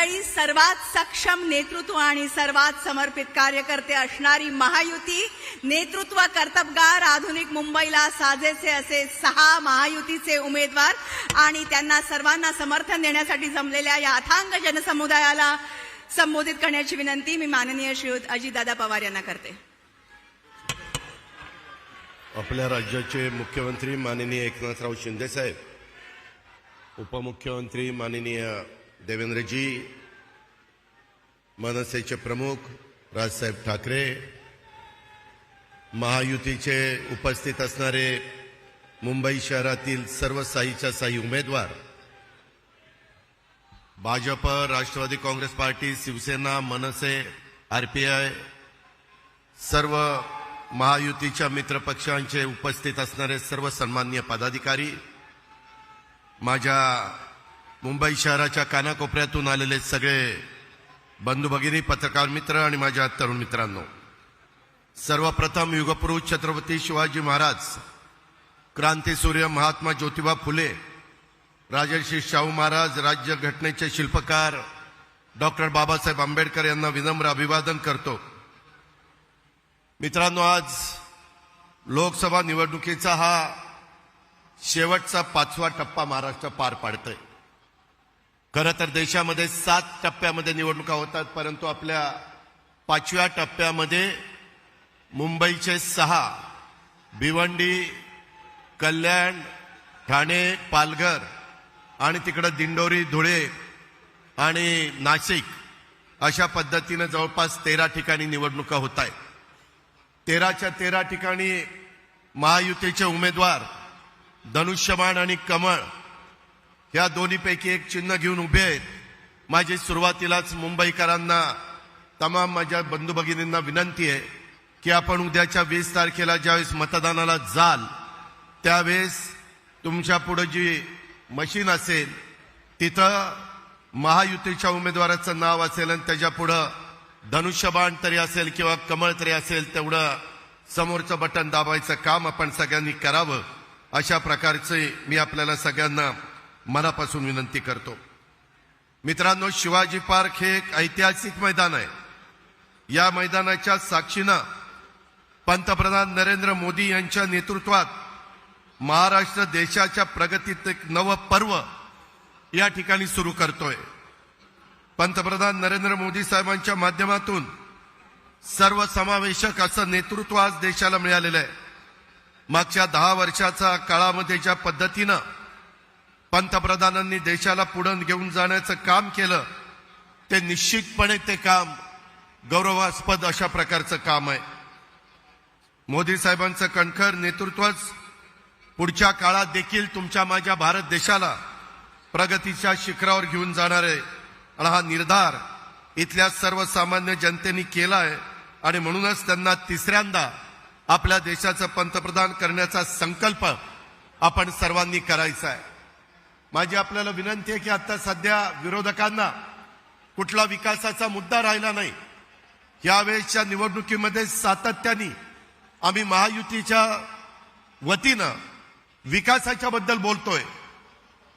मंडळी सर्वात सक्षम नेतृत्व आणि सर्वात समर्पित कार्यकर्ते असणारी महायुती नेतृत्व कर्तबगार आधुनिक मुंबईला साजेसे असे सहा महायुतीचे उमेदवार आणि त्यांना सर्वांना समर्थन देण्यासाठी जमलेल्या या अथांग जनसमुदायाला संबोधित करण्याची विनंती मी माननीय श्रीयुत अजितदादा पवार यांना करते. आपल्या राज्याचे मुख्यमंत्री माननीय एकनाथराव शिंदेसाहेब उपमुख्यमंत्री माननीय देवेंद्रजी मनसेचे प्रमुख राजसाहेब ठाकरे महायुतीचे उपस्थित असणारे मुंबई शहरातील सर्व साईच्या साई उमेदवार भाजप राष्ट्रवादी काँग्रेस पार्टी शिवसेना मनसे आरपीआय सर्व महायुतीच्या मित्रपक्षांचे उपस्थित असणारे सर्व सन्मान्य पदाधिकारी माझ्या मुंबई शहराच्या कानाकोपऱ्यातून आलेले सगळे बंधू भगिनी पत्रकार मित्र आणि माझ्या तरुण मित्रांनो सर्वप्रथम युगपुरुष छत्रपती शिवाजी महाराज क्रांतीसूर्य महात्मा ज्योतिबा फुले राजर्षी शाहू महाराज राज्य घटनेचे शिल्पकार डॉक्टर बाबासाहेब आंबेडकर यांना विनम्र अभिवादन करतो. मित्रांनो आज लोकसभा निवडणुकीचा हा शेवटचा पाचवा टप्पा महाराष्ट्र पार पाडतोय. खरं तर देशामध्ये सात टप्प्यामध्ये निवडणुका होतात परंतु आपल्या पाचव्या टप्प्यामध्ये मुंबईचे सहा भिवंडी कल्याण ठाणे पालघर आणि तिकडं दिंडोरी धुळे आणि नाशिक अशा पद्धतीनं जवळपास तेरा ठिकाणी निवडणुका होत आहेत. तेराच्या तेरा ठिकाणी महायुतीचे उमेदवार धनुष्यबाण आणि कमळ या दोन्हीपैकी एक चिन्ह घेऊन उभे आहेत. माझी सुरुवातीलाच मुंबईकरांना तमाम माझ्या बंधू भगिनींना विनंती आहे की आपण उद्याच्या वीस तारखेला ज्यावेळेस मतदानाला जाल त्यावेळेस तुमच्या पुढं जी मशीन असेल तिथं महायुतीच्या उमेदवाराचं नाव असेल आणि त्याच्या पुढं धनुष्यबाण तरी असेल किंवा कमळ तरी असेल तेवढं समोरचं बटन दाबायचं काम आपण सगळ्यांनी करावं. अशा प्रकारचे मी आपल्याला सगळ्यांना मनापासून विनंती करतो. मित्रांनो शिवाजी पार्क हे एक ऐतिहासिक मैदान आहे. या मैदानाच्या साक्षीनं पंतप्रधान नरेंद्र मोदी यांच्या नेतृत्वात महाराष्ट्र देशाच्या प्रगतीत एक नवं पर्व या ठिकाणी सुरू करतोय. पंतप्रधान नरेंद्र मोदी साहेबांच्या माध्यमातून सर्वसमावेशक असं नेतृत्व आज देशाला मिळालेलं आहे. मागच्या दहा वर्षाचा काळामध्ये ज्या पद्धतीनं पंतप्रधानांनी देशाला पुढे घेऊन जाण्याचं काम केलं ते निश्चितपणे ते काम गौरवास्पद अशा प्रकारचं काम आहे. मोदी साहेबांचं कणखर नेतृत्वच पुढच्या काळात देखील तुमच्या माझ्या भारत देशाला प्रगतीच्या शिखरावर घेऊन जाणार आहे. आणि हा निर्धार इथल्या सर्वसामान्य जनतेने केला आहे आणि म्हणूनच त्यांना तिसऱ्यांदा आपल्या देशाचं पंतप्रधान करण्याचा संकल्प आपण सर्वांनी करायचा आहे. माझी आपल्याला विनंती आहे की आता सध्या विरोधकांना कुठला विकासाचा मुद्दा राहिला नाही. यावेळेसच्या निवडणुकीमध्ये सातत्याने आम्ही महायुतीच्या वतीनं विकासाच्या बद्दल बोलतोय.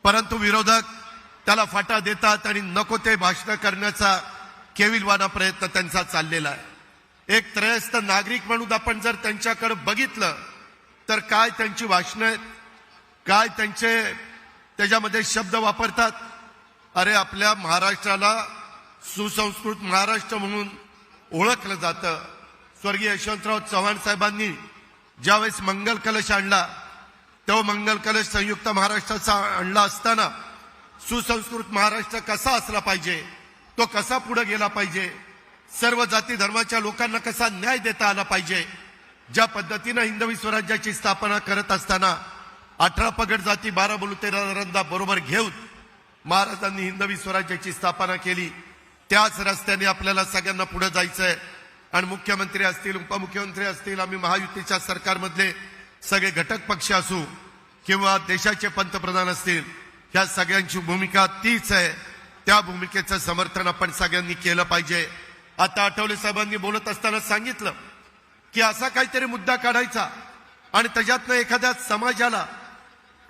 परंतु विरोधक त्याला फाटा देतात आणि नको ते भाषण करण्याचा केविलवाना प्रयत्न त्यांचा चाललेला आहे. एक त्रयस्थ नागरिक म्हणून आपण जर त्यांच्याकडे बघितलं तर काय त्यांची भाषणं आहेत काय त्यांचे त्याच्यामध्ये शब्द वापरतात. अरे आपल्या महाराष्ट्राला सुसंस्कृत महाराष्ट्र म्हणून ओळखलं जातं. स्वर्गीय यशवंतराव चव्हाण साहेबांनी ज्यावेळेस मंगल कलश आणला तेव्हा मंगल कलश संयुक्त महाराष्ट्राचा आणला असताना सुसंस्कृत महाराष्ट्र कसा असला पाहिजे तो कसा पुढे गेला पाहिजे सर्व जाती धर्माच्या लोकांना कसा न्याय देता आला पाहिजे ज्या पद्धतीनं हिंदवी स्वराज्याची स्थापना करत असताना अठरा पगड जाती बारा तेरा बरोबर घेऊन महाराजांनी हिंदवी स्वराज्याची स्थापना केली. त्याच रस्त्याने आपल्याला सगळ्यांना पुढे जायचंय. आणि मुख्यमंत्री असतील उपमुख्यमंत्री असतील आम्ही महायुतीच्या सरकारमधले सगळे घटक पक्ष असू किंवा देशाचे पंतप्रधान असतील ह्या सगळ्यांची भूमिका तीच आहे. त्या भूमिकेचं समर्थन आपण सगळ्यांनी केलं पाहिजे. आता आठवले साहेबांनी बोलत असताना सांगितलं की असा काहीतरी मुद्दा काढायचा आणि त्याच्यातनं एखाद्या समाजाला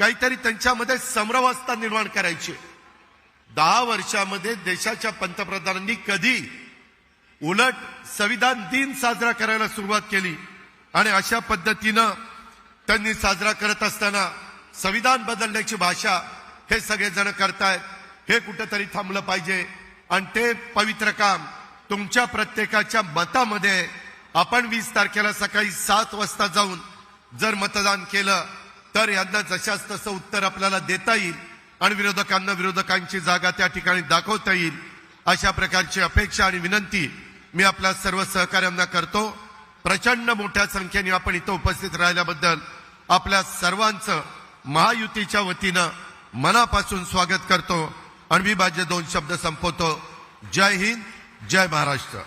काहीतरी त्यांच्यामध्ये समरवस्था निर्माण करायची. दहा वर्षामध्ये देशाच्या पंतप्रधानांनी कधी उलट संविधान दिन साजरा करायला सुरुवात केली आणि अशा पद्धतीनं त्यांनी साजरा करत असताना संविधान बदलण्याची भाषा हे सगळेजण करतायत. हे कुठंतरी थांबलं पाहिजे. आणि ते पवित्र काम तुमच्या प्रत्येकाच्या मतामध्ये आपण वीस तारखेला सकाळी सात वाजता जाऊन जर मतदान केलं तर यांना जशाच तसं उत्तर आपल्याला देता येईल आणि विरोधकांना विरोधकांची जागा त्या ठिकाणी दाखवता येईल. अशा प्रकारची अपेक्षा आणि विनंती मी आपल्या सर्व सहकाऱ्यांना करतो. प्रचंड मोठ्या संख्येने आपण इथं उपस्थित राहिल्याबद्दल आपल्या सर्वांचं महायुतीच्या वतीनं मनापासून स्वागत करतो. आणि मी माझे दोन शब्द संपवतो. जय हिंद जय महाराष्ट्र.